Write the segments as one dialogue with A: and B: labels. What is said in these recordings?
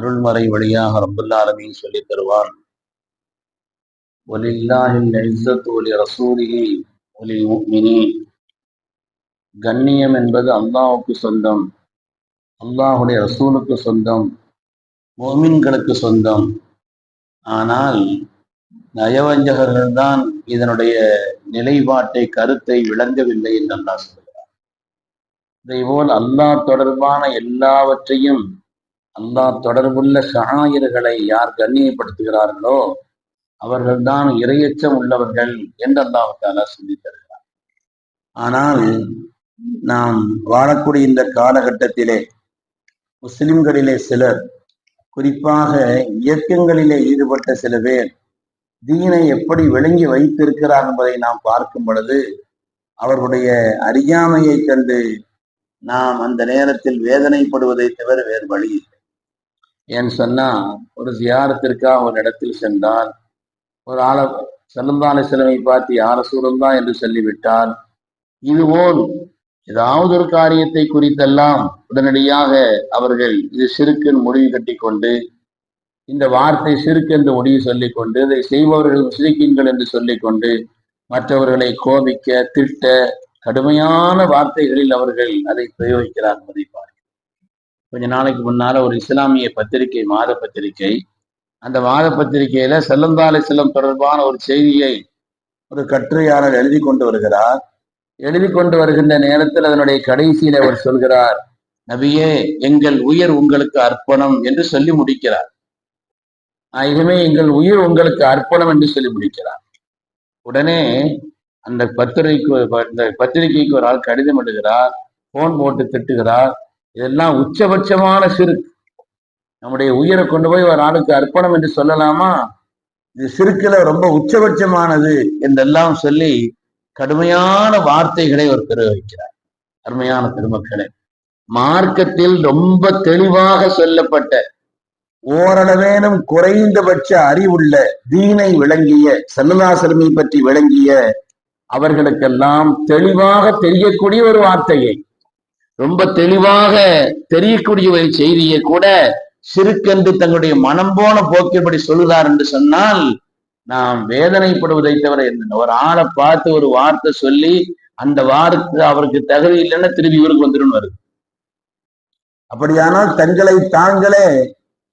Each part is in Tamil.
A: அருள்மறை வழியாக ரபுல்லாலமின் சொல்லித் தருவான் கண்ணியம் என்பது அல்லாவுக்கு சொந்தம். அல்லாஹுடைய ரசூலுக்கு சொந்தம். மோமின்களுக்கு சொந்தம். ஆனால் நயவஞ்சகர்கள் தான் இதனுடைய நிலைப்பாட்டை கருத்தை விளங்கவில்லை என்று அல்லாஹ் சொல்கிறார் இதேபோல் அல்லாஹ் தொடர்பான எல்லாவற்றையும் அல்லாஹ் தொடர்புள்ள ஷாயிர்களை யார் கண்ணியப்படுத்துகிறார்களோ அவர்கள்தான் இரையச்சம் உள்ளவர்கள் என்று அல்லாஹ் சொல்லி தருகிறார் ஆனால் நாம் வாழக்கூடிய இந்த காலகட்டத்திலே முஸ்லிம்களிலே சிலர் குறிப்பாக இயக்கங்களிலே ஈடுபட்ட சில பேர் தீனை எப்படி விளங்கி வைத்திருக்கிறார் என்பதை நாம் பார்க்கும் பொழுது அவர்களுடைய அறியாமையை கண்டு நாம் அந்த நேரத்தில் வேதனைப்படுவதை தவிர வேறு வழி இல்லை. ஏன்னு சொன்னா ஒரு ஜியாரத்திற்காக ஒரு இடத்தில் சென்றால் ஒரு ஆள செல்லந்தாலை சிலமை பார்த்து யார சூழல்தான் என்று சொல்லிவிட்டால் இதுபோல் ஏதாவது ஒரு காரியத்தை குறித்தெல்லாம் உடனடியாக அவர்கள் இது சிறுக்குன்னு முடிவு கட்டி கொண்டு இந்த வார்த்தை சிறுக்கு என்று முடிவு சொல்லிக் கொண்டு இதை செய்பவர்கள் முஸ்லிக்கின்கள் என்று சொல்லிக்கொண்டு மற்றவர்களை கோபிக்க திட்ட கடுமையான வார்த்தைகளில் அவர்கள் அதை பிரயோகிக்கிறார் மதிப்பார் கொஞ்ச நாளைக்கு முன்னால ஒரு இஸ்லாமிய பத்திரிகை மாத பத்திரிகை. அந்த மாத பத்திரிகையில செல்லந்தாலை செல்லம் தொடர்பான ஒரு செய்தியை ஒரு கட்டுரையாளர் எழுதி கொண்டு வருகிறார். எழுதி கொண்டு வருகின்ற நேரத்தில் அதனுடைய கடைசியில் அவர் சொல்கிறார் நபியே எங்கள் உயிர் உங்களுக்கு அர்ப்பணம் என்று சொல்லி முடிக்கிறார். ஆகவே எங்கள் உயிர் உங்களுக்கு அர்ப்பணம் என்று சொல்லி முடிக்கிறார். உடனே அந்த பத்திரிகைக்கு அந்த பத்திரிகைக்கு ஒரு ஆள் கடிதம் எழுதுகிறார் போன் போட்டு திட்டுகிறார். இதெல்லாம் உச்சபட்சமான சிறுக்கு நம்முடைய உயிரை கொண்டு போய் ஒரு ஆளுக்கு அர்ப்பணம் என்று சொல்லலாமா? இது சிறுக்குல ரொம்ப உச்சபட்சமானது என்றெல்லாம் சொல்லி கடுமையான வார்த்தைகளை ஒரு பெற வைக்கிறார். அருமையான பெருமக்களே மார்க்கத்தில் ரொம்ப தெளிவாக சொல்லப்பட்ட ஓரளவேனும் குறைந்தபட்ச அறிவுள்ள தீனை விளங்கிய சல்லதாசலமை பற்றி விளங்கிய அவர்களுக்கெல்லாம் தெளிவாக தெரியக்கூடிய ஒரு வார்த்தையை ரொம்ப தெளிவாக தெரியக்கூடிய ஒரு செய்தியை கூட சிறுக்கென்று தங்களுடைய மனம் போன போக்கின்படி சொல்லுகிறார் என்று சொன்னால் நாம் வேதனைப்படுவதை தவிர என்ன? ஒரு ஆளை பார்த்து ஒரு வார்த்தை சொல்லி அந்த வார்த்தை அவருக்கு தகுதி இல்லைன்னா திரும்பி இவருக்கு வந்துடும் வருது. அப்படியானால் தங்களை தாங்களே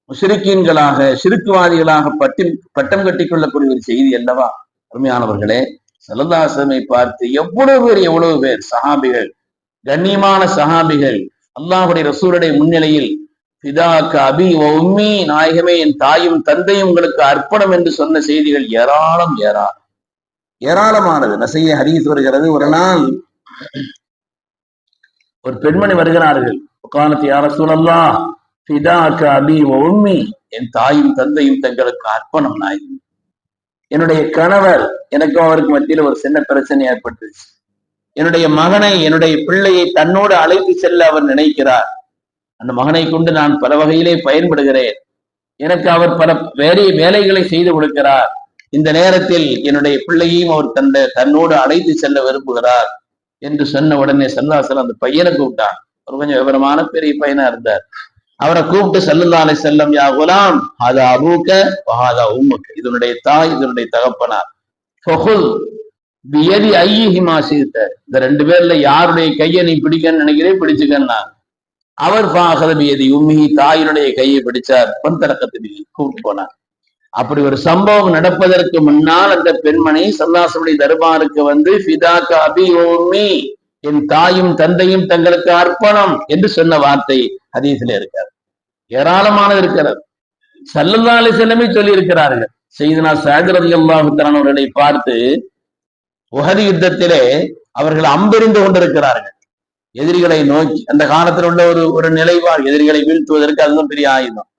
A: சிறுக்கீன்களாக சிறுக்குவாதிகளாக பட்டி பட்டம் கட்டிக் கொள்ளக்கூடிய ஒரு செய்தி அல்லவா? அருமையானவர்களே சலதாசனை பார்த்து எவ்வளவு பேர் எவ்வளவு பேர் சஹாபிகள் கண்ணியமான சஹாபிகள் அல்லாஹுடைய ரசூலுடைய முன்னிலையில் பிதாக்கு அபி உம்மி நாயகமே என் தாயும் தந்தையும் உங்களுக்கு அர்ப்பணம் என்று சொன்ன செய்திகள் ஏராளம் ஏராளம். ஏராளமானது. நசைய ஹரீஸ் வருகிறது. ஒரு நாள் ஒரு பெண்மணி வருகிறார்கள். உட்காணத்து யார சூழல்லா பிதாக்கு அபி உம்மி என் தாயும் தந்தையும் தங்களுக்கு அர்ப்பணம் நாயகம். என்னுடைய கணவர் எனக்கும் அவருக்கு மத்தியில் ஒரு சின்ன பிரச்சனை ஏற்பட்டுச்சு. என்னுடைய மகனை என்னுடைய பிள்ளையை தன்னோடு அழைத்து செல்ல அவர் நினைக்கிறார். அந்த மகனை கொண்டு நான் பல வகையிலே பயன்படுகிறேன். எனக்கு அவர் பல வேறு வேலைகளை செய்து கொடுக்கிறார். இந்த நேரத்தில் என்னுடைய பிள்ளையையும் அவர் தந்த தன்னோடு அழைத்து செல்ல விரும்புகிறார் என்று சொன்ன உடனே சல்லாசல் அந்த பையனை கூப்பிட்டான். ஒரு கொஞ்சம் விவரமான பெரிய பையனா இருந்தார். அவரை கூப்பிட்டு செல்லுந்தாலே செல்லம் யா குலாம் அது அபூக்க உம்முக்கு. இதனுடைய தாய் இதனுடைய தகப்பனார். வியதி பியதி ஐயிஹிமா இந்த ரெண்டு பேர்ல யாருடைய கையை நீ பிடிக்கன்னு நினைக்கிறேன் பிடிச்சுக்கன்னா. அவர் பாகத பியதி உம்மி தாயினுடைய கையை பிடிச்சார். பந்தரக்கத்தில் கூப்பிட்டு போனார். அப்படி ஒரு சம்பவம் நடப்பதற்கு முன்னால் அந்த பெண்மணி சல்லாசனுடைய தர்பாருக்கு வந்து ஃபிதா காபி உம்மி என் தாயும் தந்தையும் தங்களுக்கு அர்ப்பணம் என்று சொன்ன வார்த்தை அதீசில இருக்கார் ஏராளமானது இருக்கிறது. சல்லல்லாலி செல்லமே சொல்லி இருக்கிறார்கள் செய்தனா சாகரதி அல்லாஹுத்தரான் அவர்களை பார்த்து உகதி யுத்தத்திலே அவர்கள் அம்பெறிந்து கொண்டிருக்கிறார்கள். எதிரிகளை நோக்கி அந்த காலத்தில் உள்ள ஒரு ஒரு நிலைப்பாடு எதிரிகளை வீழ்த்துவதற்கு அதுதான் பெரிய ஆயுதம்.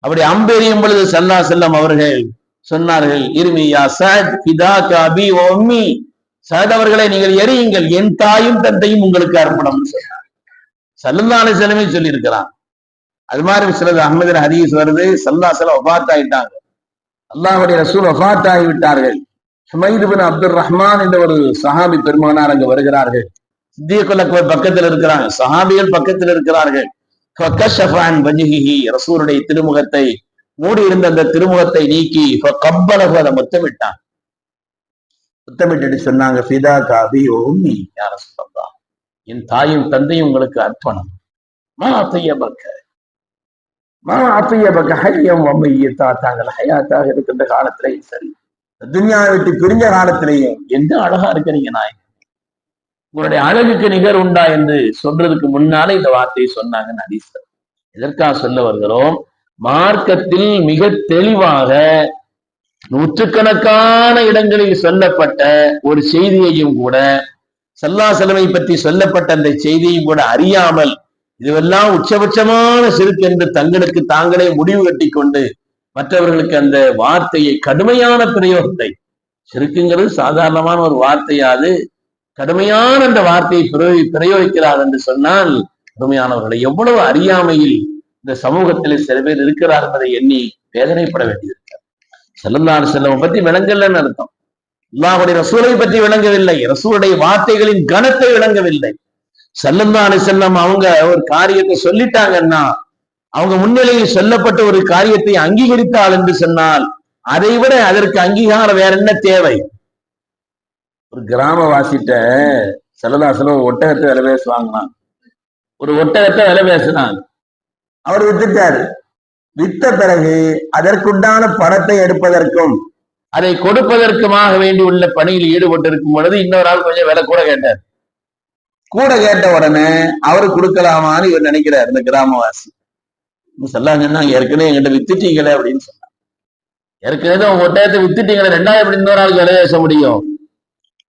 A: அப்படி அம்பெறியும் பொழுது சல்லா செல்லம் அவர்கள் சொன்னார்கள் இருமியா சத் பிதா காபி ஓம்மி சத் அவர்களை நீங்கள் எரியுங்கள் என் தாயும் தந்தையும் உங்களுக்கு அர்ப்பணம் சொன்னார். சல்லுல்லாலை செல்லமே சொல்லியிருக்கிறான்? அது மாதிரி சிலது அஹமது ஹதீஸ் வருது சல்லா செல்ல ஒபாத் ஆயிட்டாங்க. அல்லாஹுடைய ரசூல் ஒபாத் ஆகிவிட்டார்கள். சுமைதுபின் அப்துல் ரஹ்மான் என்ற ஒரு சஹாபி பெருமானார் அங்கு வருகிறார்கள். சித்தியக்குல் அக்பர் பக்கத்தில் இருக்கிறாங்க சஹாபிகள் பக்கத்தில் இருக்கிறார்கள். ரசூருடைய திருமுகத்தை மூடி இருந்த அந்த திருமுகத்தை நீக்கி கப்பலகு அதை முத்தமிட்டான். முத்தமிட்டு சொன்னாங்க ஃபிதா காபி ஓமி யார சொல்லா என் தாயும் தந்தையும் உங்களுக்கு அர்ப்பணம். மா அத்தைய பக்க மா அத்தைய பக்க ஹையம் வம்மையை தாத்தாங்கள் ஹயாத்தாக இருக்கின்ற காலத்திலையும் சரி. துன்யாவை விட்டு பிரிஞ்ச காலத்திலேயும் எந்த அழகா இருக்கிறீங்க நாய்? உங்களுடைய அழகுக்கு நிகர் உண்டா என்று சொல்றதுக்கு முன்னாலே இந்த வார்த்தையை சொன்னாங்க நதீசர் எதற்காக சொல்ல வருகிறோம்? மார்க்கத்தில் மிக தெளிவாக நூற்றுக்கணக்கான இடங்களில் சொல்லப்பட்ட ஒரு செய்தியையும் கூட சல்லா செலவை பற்றி சொல்லப்பட்ட அந்த செய்தியும் கூட அறியாமல் இதுவெல்லாம் உச்சபட்சமான சிறுக்கு என்று தங்களுக்கு தாங்களே முடிவு கட்டி கொண்டு மற்றவர்களுக்கு அந்த வார்த்தையை கடுமையான பிரயோகத்தை சிறுக்குங்கிறது சாதாரணமான ஒரு வார்த்தையாது கடுமையான அந்த வார்த்தையை பிரயோகி பிரயோகிக்கிறார் என்று சொன்னால் கடுமையானவர்களை எவ்வளவு அறியாமையில் இந்த சமூகத்தில் சில பேர் இருக்கிறார் என்பதை எண்ணி வேதனைப்பட வேண்டியிருக்கிறார் செல்லந்தார் செல்லம் பத்தி விளங்கலன்னு அர்த்தம். அல்லாஹுடைய ரசூலை பற்றி விளங்கவில்லை. ரசூலுடைய வார்த்தைகளின் கனத்தை விளங்கவில்லை. செல்லந்தானு செல்லம் அவங்க ஒரு காரியத்தை சொல்லிட்டாங்கன்னா அவங்க முன்னிலையில் சொல்லப்பட்ட ஒரு காரியத்தை அங்கீகரித்தாள் என்று சொன்னால் அதை விட அதற்கு அங்கீகாரம் வேற என்ன தேவை? ஒரு கிராமவாசிட்ட செல்லதாசல ஒரு ஒட்டகத்தை விலை பேசுவாங்களாம். ஒரு ஒட்டகத்தை விலை பேசினாங்க. அவர் வித்துட்டாரு. வித்த பிறகு அதற்குண்டான பணத்தை எடுப்பதற்கும் அதை கொடுப்பதற்குமாக வேண்டி உள்ள பணியில் ஈடுபட்டிருக்கும் பொழுது இன்னொரு ஆள் கொஞ்சம் விலை கூட கேட்டார். கூட கேட்ட உடனே அவரு கொடுக்கலாமான்னு இவர் நினைக்கிறார் இந்த கிராமவாசி. சொல்லாங்கன்னா ஏற்கனவே என்கிட்ட வித்துட்டீங்களே அப்படின்னு சொன்னாங்க ஏற்கனவே உங்க ஒட்டயத்தை வித்துட்டீங்களே ரெண்டாயிரம் எப்படி இன்னொரு ஆளுக்கு விலை பேச முடியும்?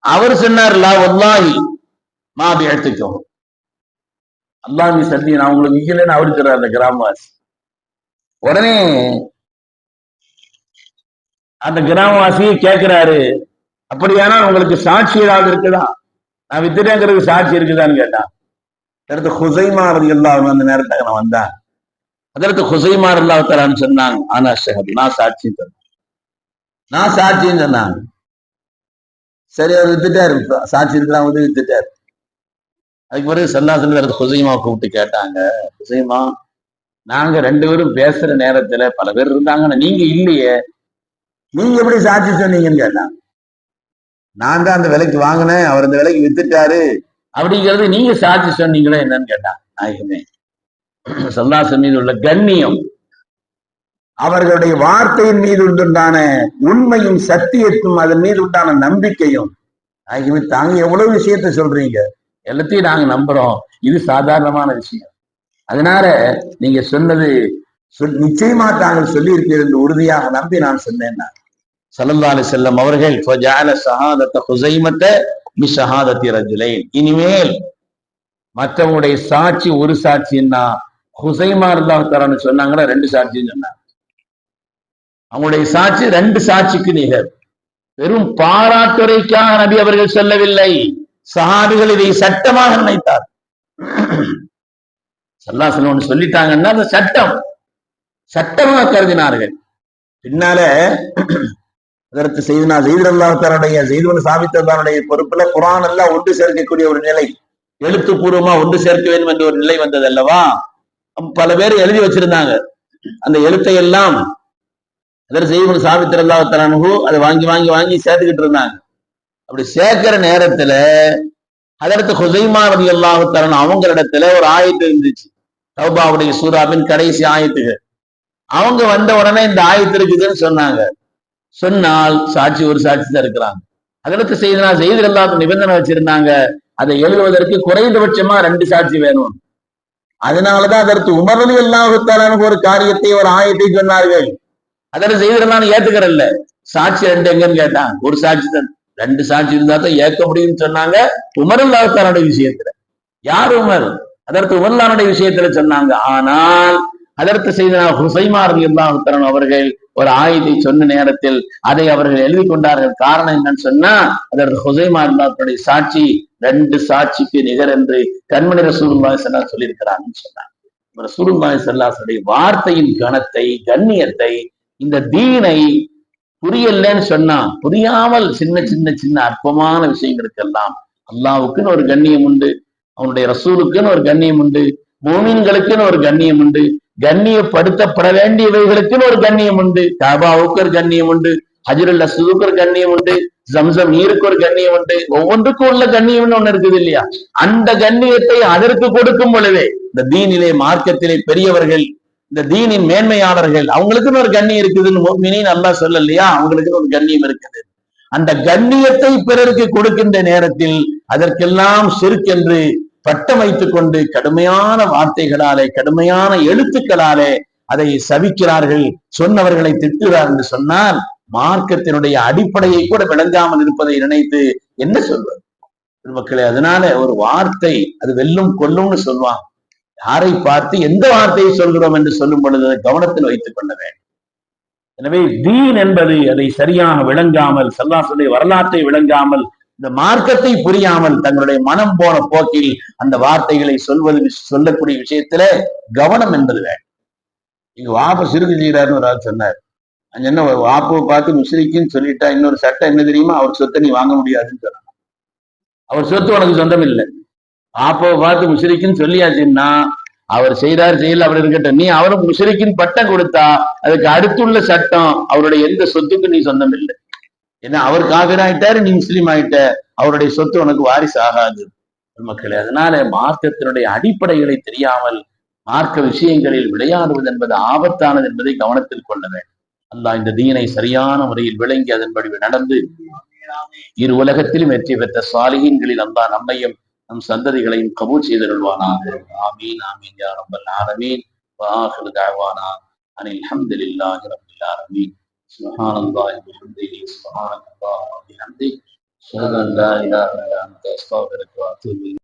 A: அவர் சொன்னார்ல ஒல்லாஹி மாபி எடுத்துக்கோ அல்லாமி சத்தி நான் உங்களுக்கு விக்கலன்னு அவர் சொல்றாரு அந்த கிராமவாசி. உடனே அந்த கிராமவாசி கேட்கிறாரு அப்படியானா உங்களுக்கு சாட்சி ஏதாவது இருக்குதா? நான் வித்துட்டேங்கிறதுக்கு சாட்சி இருக்குதான்னு கேட்டான் அடுத்து ஹுசைமா ஹுசைமார் எல்லாம் அந்த நேரத்துக்கு நான் வந்தேன். அதற்கு ஹுசைமார் இல்லாத்தான்னு சொன்னாங்க. ஆனா ஷஹத் நான் சாட்சியும் சொன்னேன். நான் சாட்சின்னு சொன்னாங்க. சரி அவர் வித்துட்டாரு. சாட்சி இருக்கலாம் வந்து வித்துட்டாரு. அதுக்கு பிறகு சல்லாசன் ஹுசைமா கூப்பிட்டு கேட்டாங்க. ஹுசைமா நாங்க ரெண்டு பேரும் பேசுற நேரத்துல பல பேர் இருந்தாங்கன்னா நீங்க இல்லையே. நீங்க எப்படி சாட்சி சொன்னீங்கன்னு கேட்டான் நான் தான் அந்த விலைக்கு வாங்கினேன் அவர் அந்த விலைக்கு வித்துட்டாரு. அப்படிங்கிறது நீங்க சாட்சி சொன்னீங்களே என்னன்னு கேட்டான் நாயகமே. சல்லாசன் மீது உள்ள கண்ணியம். அவர்களுடைய வார்த்தையின் மீது உண்டான உண்மையும் சத்தியத்தும் அதன் மீது உண்டான நம்பிக்கையும். ஆகியவை தாங்க எவ்வளவு விஷயத்த சொல்றீங்க? எல்லாத்தையும் நாங்க நம்புறோம். இது சாதாரணமான விஷயம். அதனால நீங்க சொன்னது நிச்சயமா தாங்கள் சொல்லி இருக்கிறது உறுதியாக நம்பி நான் சொன்னேன் சல்லல்லாலு செல்லம் அவர்கள் இனிமேல் மற்றவங்களுடைய சாட்சி ஒரு சாட்சின்னா ஹுசைமா இருந்தா தரான்னு சொன்னாங்கன்னா ரெண்டு சாட்சின்னு சொன்னாங்க. அவங்களுடைய சாட்சி ரெண்டு சாட்சிக்கு நிகர். வெறும் பாராட்டுரைக்காக நபி அவர்கள் சொல்லவில்லை. சஹாபிகள் இதை சட்டமாக நினைத்தார். சல்லாசன் ஒண்ணு சொல்லிட்டாங்கன்னா அந்த சட்டம். சட்டமாக கருதினார்கள். பின்னால அதற்கு செய்தனா செய்தல்லாத்தாருடைய செய்தவன் சாபித்ததானுடைய பொறுப்புல குரான் எல்லாம் ஒன்று சேர்க்கக்கூடிய ஒரு நிலை. எழுத்துப்பூர்வமா ஒன்று சேர்க்க வேண்டும் என்ற ஒரு நிலை வந்தது அல்லவா? பல பேர் எழுதி வச்சிருந்தாங்க. அந்த எழுத்தை எல்லாம் அதற்கு செய்தவன் சாபித்திரல்லாத்தானு அதை வாங்கி வாங்கி வாங்கி சேர்த்துக்கிட்டு இருந்தாங்க. அப்படி சேர்க்கிற நேரத்துல அதற்கு ஹுசைமா ரதி அவங்க அவங்களிடத்துல ஒரு ஆயத்து இருந்துச்சு. தௌபாவுடைய சூறாவின் கடைசி ஆயத்துகள் அவங்க வந்த உடனே இந்த ஆயத்து இருக்குதுன்னு சொன்னாங்க. சொன்னால் சாட்சி ஒரு சாட்சி தான் இருக்கிறாங்க. அதற்கு செய்தனா செய்தி எல்லாத்துக்கும் நிபந்தனை வச்சிருந்தாங்க. அதை எழுதுவதற்கு குறைந்தபட்சமா ரெண்டு சாட்சி வேணும். அதனாலதான் அதற்கு உமரலி அல்லாஹுத்தாலான ஒரு காரியத்தை ஒரு ஆயத்தை சொன்னார்கள். அதற்கு செய்திடலாம் ஏத்துக்கிறல்ல சாட்சி ரெண்டு எங்கன்னு கேட்டான். ஒரு சாட்சி தான். ரெண்டு சாட்சி இருந்தா தான் ஏற்க முடியும்னு சொன்னாங்க. உமரல்லாத்தானுடைய விஷயத்துல. யார் உமர்? அதற்கு உமர்லானுடைய விஷயத்துல சொன்னாங்க. ஆனால் அதற்கு செய்தனா ஹுசைமார் இல்லாஹுத்தரன் அவர்கள் ஒரு ஆயுதை சொன்ன நேரத்தில் அதை அவர்கள் எழுதி கொண்டார்கள் காரணம் என்னன்னு சொன்னா அதற்கு ஹுசைமார் இல்லாத்துடைய சாட்சி ரெண்டு சாட்சிக்கு நிகர் என்று கண்மணி ரசூலுல்லாஹி செல்லா சொல்லியிருக்கிறாங்கன்னு சொன்னாங்க. ரசூலுல்லாஹி சல்லாசுடைய வார்த்தையின் கணத்தை கண்ணியத்தை இந்த தீனை புரியலன்னு சொன்னா புரியாமல் சின்ன சின்ன சின்ன அற்பமான விஷயங்களுக்கெல்லாம் அல்லாவுக்குன்னு ஒரு கண்ணியம் உண்டு அவனுடைய ரசூலுக்குன்னு ஒரு கண்ணியம் உண்டு மூமின்களுக்குன்னு ஒரு கண்ணியம் உண்டு கண்ணியப்படுத்தப்பட வேண்டியவைகளுக்குன்னு ஒரு கண்ணியம் உண்டு காபாவுக்கு ஒரு கண்ணியம் உண்டு ஹஜருல் அஸ்வதுக்கு ஒரு கண்ணியம் உண்டு ஜம்சம் நீருக்கு ஒரு கண்ணியம் உண்டு ஒவ்வொன்றுக்கும் உள்ள கண்ணியம்னு ஒண்ணு இருக்குது இல்லையா? அந்த கண்ணியத்தை அதற்கு கொடுக்கும் பொழுதே இந்த தீனிலே மார்க்கத்திலே பெரியவர்கள் இந்த தீனின் மேன்மையாளர்கள் அவங்களுக்குன்னு ஒரு கண்ணியம் இருக்குதுன்னு நல்லா சொல்ல சொல்லலையா? அவங்களுக்குன்னு ஒரு கண்ணியம் இருக்குது. அந்த கண்ணியத்தை பிறருக்கு கொடுக்கின்ற நேரத்தில் அதற்கெல்லாம் சிறுக்கென்று பட்டம் வைத்துக் கொண்டு கடுமையான வார்த்தைகளாலே கடுமையான எழுத்துக்களாலே அதை சவிக்கிறார்கள் சொன்னவர்களை திட்டுகிறார் என்று சொன்னால் மார்க்கத்தினுடைய அடிப்படையை கூட விளங்காமல் இருப்பதை நினைத்து என்ன சொல்வது? மக்களே அதனால ஒரு வார்த்தை அது வெல்லும் கொல்லும்னு சொல்லுவான் யாரை பார்த்து எந்த வார்த்தையை சொல்கிறோம் என்று சொல்லும் பொழுது அதை கவனத்தில் வைத்துக் கொள்ள வேண்டும். எனவே தீன் என்பது அதை சரியாக விளங்காமல் சல்லாசுடைய வரலாற்றை விளங்காமல் இந்த மார்க்கத்தை புரியாமல் தங்களுடைய மனம் போன போக்கில் அந்த வார்த்தைகளை சொல்வது சொல்லக்கூடிய விஷயத்துல கவனம் என்பது வேண்டும். இங்க வாபஸ் இருக்கு செய்கிறாருன்னு ஒரு ஆள் சொன்னார். என்ன வாப்புவை பார்த்து முஸ்லிக்குன்னு சொல்லிட்டா இன்னொரு சட்டம் என்ன தெரியுமா? அவர் சொத்தை நீ வாங்க முடியாதுன்னு சொன்னாங்க அவர் சொத்து உனக்கு சொந்தம் இல்லை. வாப்பாவை பார்த்து முஸ்லிக்குன்னு சொல்லியாச்சுன்னா அவர் செய்தார் செய்யல அவர் இருக்கட்டும். நீ அவருக்கு முஸ்லிக்குன்னு பட்டம் கொடுத்தா அதுக்கு அடுத்துள்ள சட்டம் அவருடைய எந்த சொத்துக்கும் நீ சொந்தம் இல்லை. ஏன்னா அவர் காவிர ஆயிட்டாரு நீ முஸ்லீம் ஆயிட்ட. அவருடைய சொத்து உனக்கு வாரிசு ஆகாது. மக்களே அதனால மார்க்கத்தினுடைய அடிப்படைகளை தெரியாமல் மார்க்க விஷயங்களில் விளையாடுவது என்பது ஆபத்தானது என்பதை கவனத்தில் கொள்ள வேண்டும். அல்லாஹ் இந்த தீனை சரியான முறையில் விளங்கி அதன்படி நடந்து இரு உலகத்திலும் வெற்றி பெற்ற சாலிகீன்களில் அல்லாஹ் நம்மையும் நம் சந்ததிகளையும் கபூல் செய்தருள்வானாக ஆமீன் ஆமீன் யா ரப்பல் ஆலமீன் وآخر دعوانا أن الحمد لله رب العالمين سبحان الله وبحمده سبحانك اللهم وبحمدك أشهد أن لا إله إلا أنت أستغفرك وأتوب إليك